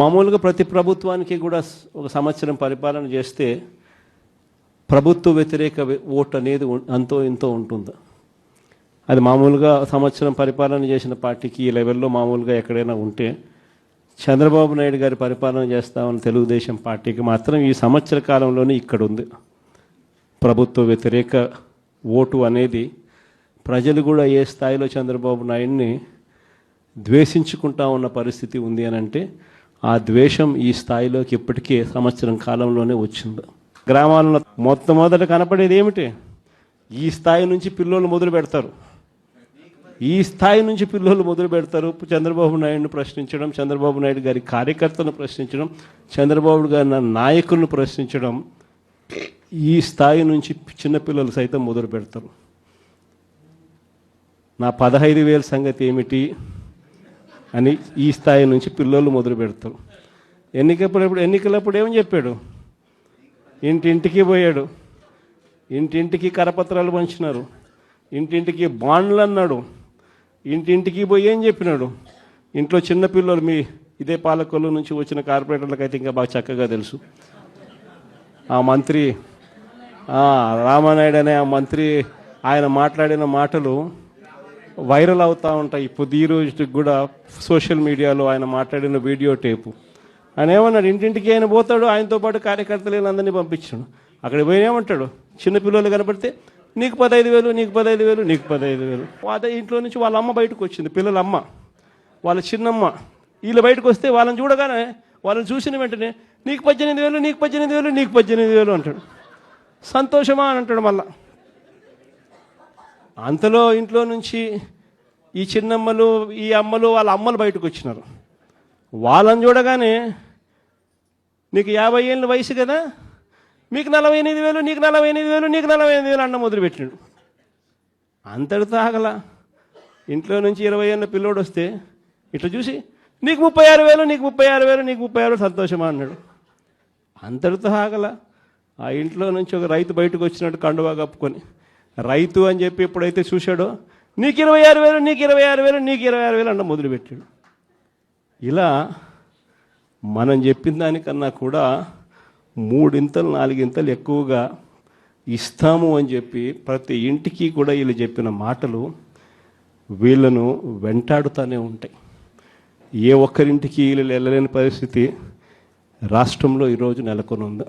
మామూలుగా ప్రతి ప్రభుత్వానికి కూడా ఒక సంవత్సరం పరిపాలన చేస్తే ప్రభుత్వ వ్యతిరేక ఓటు అనేది అంతో ఇంతో ఉంటుంది. అది మామూలుగా సంవత్సరం పరిపాలన చేసిన పార్టీకి ఈ లెవెల్లో మామూలుగా ఎక్కడైనా ఉంటే చంద్రబాబు నాయుడు గారి పరిపాలన చేస్తామని తెలుగుదేశం పార్టీకి మాత్రం ఈ సంవత్సర కాలంలోనే ఇక్కడ ఉంది ప్రభుత్వ వ్యతిరేక ఓటు అనేది ప్రజలు కూడా ఏ స్థాయిలో చంద్రబాబు నాయుడిని ద్వేషించుకుంటా ఉన్న పరిస్థితి ఉంది అని అంటే ఆ ద్వేషం ఈ స్థాయిలోకి ఇప్పటికే సంవత్సరం కాలంలోనే వచ్చింది. గ్రామాలలో మొట్టమొదట కనపడేది ఏమిటి? ఈ స్థాయి నుంచి పిల్లలు మొదలు పెడతారు. ఈ స్థాయి నుంచి పిల్లలు మొదలు పెడతారు. చంద్రబాబు నాయుడును ప్రశ్నించడం చంద్రబాబు నాయుడు గారి కార్యకర్తలను ప్రశ్నించడం చంద్రబాబు గారి నాయకులను ప్రశ్నించడం ఈ స్థాయి నుంచి చిన్నపిల్లలు సైతం మొదలు పెడతారు. నా పదహైదు వేల సంగతి ఏమిటి? అని ఈ స్థాయి నుంచి పిల్లలు మొదలు పెడతారు. ఎన్నికప్పుడు ఎన్నికలప్పుడు ఏమని చెప్పాడు? ఇంటింటికి పోయాడు. ఇంటింటికి కరపత్రాలు పంచినారు. ఇంటింటికి బాండ్లు అన్నాడు. ఇంటింటికి పోయి ఏం చెప్పినాడు? ఇంట్లో చిన్న పిల్లలు మీ ఇదే పాలకొల్లు నుంచి వచ్చిన కార్పొరేటర్లకు అయితే ఇంకా బాగా చక్కగా తెలుసు. ఆ మంత్రి రామానాయుడు అనే ఆ మంత్రి ఆయన మాట్లాడిన మాటలు వైరల్ అవుతూ ఉంటాయి. ఇప్పుడు ఈ రోజుకి కూడా సోషల్ మీడియాలో ఆయన మాట్లాడిన వీడియో టేపు. ఆయన ఏమన్నాడు? ఇంటింటికి ఆయన పోతాడు ఆయనతో పాటు కార్యకర్తలు అందరినీ పంపించాడు అక్కడ పోయి ఏమంటాడు? చిన్నపిల్లలు కనపడితే నీకు పదహైదు వేలు నీకు పదహైదు వేలు నీకు పదహైదు వేలు. అదే ఇంట్లో నుంచి వాళ్ళ అమ్మ బయటకు వచ్చింది పిల్లల అమ్మ వాళ్ళ చిన్నమ్మ. వీళ్ళు బయటకు వస్తే వాళ్ళని చూడగానే వాళ్ళని చూసిన వెంటనే నీకు పద్దెనిమిది వేలు నీకు పద్దెనిమిది వేలు నీకు పద్దెనిమిది వేలు అంటాడు. సంతోషమా అని అంటాడు మళ్ళీ. అంతలో ఇంట్లో నుంచి ఈ చిన్నమ్మలు ఈ అమ్మలు వాళ్ళ అమ్మలు బయటకు వచ్చినారు. వాళ్ళని చూడగానే నీకు యాభై ఏళ్ళ వయసు కదా? మీకు నలభై ఎనిమిది వేలు నీకు నలభై ఎనిమిది వేలు నీకు నలభై ఎనిమిది వేలు అన్న మొదలుపెట్టినాడు అంతటితో ఆగల ఇంట్లో నుంచి ఇరవై ఏళ్ళ పిల్లోడు వస్తే ఇట్లా చూసి నీకు ముప్పై ఆరు వేలు నీకు ముప్పై ఆరు వేలు నీకు ముప్పై ఆరు సంతోషమా? అన్నాడు. అంతటితో ఆగల ఆ ఇంట్లో నుంచి ఒక రైతు బయటకు వచ్చినట్టు కండువా కప్పుకొని. రైతు అని చెప్పి ఎప్పుడైతే చూశాడో నీకు ఇరవై ఆరు వేలు నీకు ఇరవై ఆరు వేలు నీకు ఇరవై ఆరు వేలు అన్న మొదలుపెట్టాడు. ఇలా మనం చెప్పిన దానికన్నా కూడా మూడింతలు నాలుగింతలు ఎక్కువగా ఇస్తాము అని చెప్పి ప్రతి ఇంటికి కూడా వీళ్ళు చెప్పిన మాటలు వీళ్ళను వెంటాడుతూనే ఉంటాయి. ఏ ఒక్కరింటికి వీళ్ళు వెళ్ళలేని పరిస్థితి రాష్ట్రంలో ఈరోజు నెలకొని ఉంది